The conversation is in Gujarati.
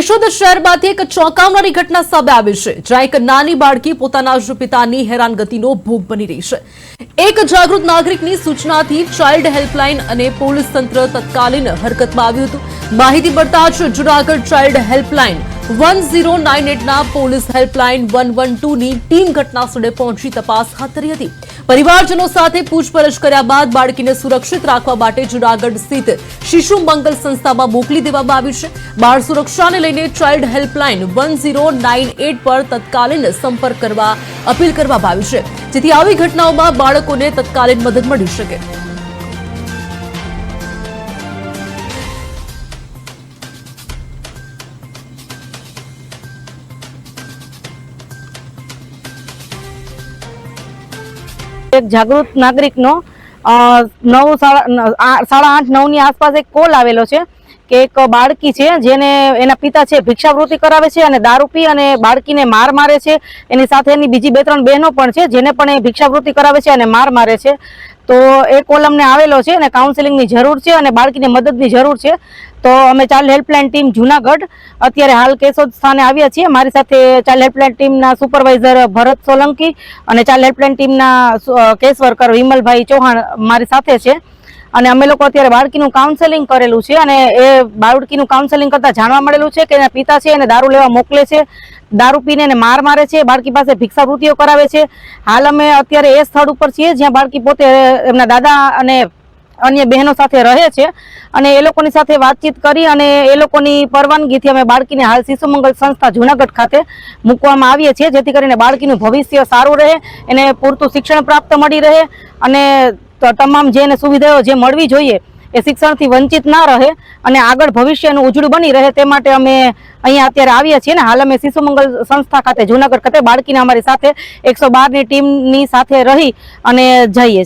કેશોદ શહેરમાંથી એક ચોંકાવનારી ઘટના સામે આવી છે, જ્યાં એક નાની બાળકી પોતાના જ પિતાની હેરાનગતિનો ભોગ બની રહી છે. એક જાગૃત નાગરિકની સૂચનાથી ચાઇલ્ડ હેલ્પલાઇન અને પોલીસ તંત્ર તત્કાલીન હરકતમાં આવ્યું હતું. માહિતી મળતા જ Junagadh child helpline one zero nine એટના police helpline one one ટુની ટીમ ઘટનાસ્થળે પહોંચી તપાસ હાથ ધરી હતી. પરિવારજનો સાથે પૂછપરછ કર્યા બાદ બાળકીને સુરક્ષિત રાખવા માટે જુનાગઢ સ્થિત શિશુ મંગલ સંસ્થામાં મોકલી દેવામાં આવી છે. બાળ સુરક્ષાને લઈને child helpline one zero nine eight પર તત્કાલીન સંપર્ક કરવા અપીલ કરવામાં આવી છે. જેથી આવી ઘટનાઓમાં બાળકોને તત્કાલીન મદદ મળી શકે. એક જાગૃત નાગરિકનો નવ સાડા સાડા આઠ નવની આસપાસ એક કોલ આવેલો છે. કે એક બાળકી છે જેને એના પિતા છે ભિક્ષાવૃત્તિ કરાવે છે અને દારૂ પી અને બાળકીને માર મારે છે. એની સાથે એની બીજી બે ત્રણ બહેનો પણ છે જેને પણ એ ભિક્ષાવૃત્તિ કરાવે છે અને માર મારે છે. તો એ કોલમને આવેલો છે અને કાઉન્સેલિંગની જરૂર છે અને બાળકીને મદદની જરૂર છે. તો અમે ચાઇલ્ડ હેલ્પલાઇન ટીમ જુનાગઢ અત્યારે હાલ કેશોદ સ્થાને આવ્યા છીએ. મારી સાથે ચાઇલ્ડ હેલ્પલાઇન ટીમના સુપરવાઇઝર ભરત સોલંકી અને ચાઇલ્ડ હેલ્પલાઇન ટીમના કેસ વર્કર વિમલભાઈ ચૌહાણ મારી સાથે છે. અને અમે લોકો અત્યારે બાળકીનું કાઉન્સેલિંગ કરેલું છે અને એ બાળકીનું કાઉન્સેલિંગ કરતા જાણવા મળેલું છે કે એના પિતા છે એને દારૂ લેવા મોકલે છે, દારૂ પીને એને માર મારે છે, બાળકી પાસે ભિક્ષાવૃત્તિઓ કરાવે છે. હાલ અમે અત્યારે એ સ્થળ ઉપર છીએ જ્યાં બાળકી પોતે એમના દાદા અને અન્ય બહેનો સાથે રહે છે અને એ લોકોની સાથે વાતચીત કરી અને એ લોકોની પરવાનગીથી અમે બાળકીને હાલ શિશુ મંગલ સંસ્થા જુનાગઢ ખાતે મૂકવામાં આવીએ છીએ, જેથી કરીને બાળકીનું ભવિષ્ય સારું રહે, એને પૂરતું શિક્ષણ પ્રાપ્ત મળી રહે અને તમામ જેને સુવિધાઓ જે મળવી જોઈએ એ શિક્ષણથી વંચિત ના રહે અને આગળ ભવિષ્યનું ઉજળું બની રહે તે માટે અમે અહીંયા અત્યારે આવ્યા છીએ ને. હાલ અમે શિશુ મંગલ સંસ્થા ખાતે જુનાગઢ ખાતે બાળકીને અમારી સાથે એકસો બારની ટીમની સાથે રહી અને જઈએ છીએ.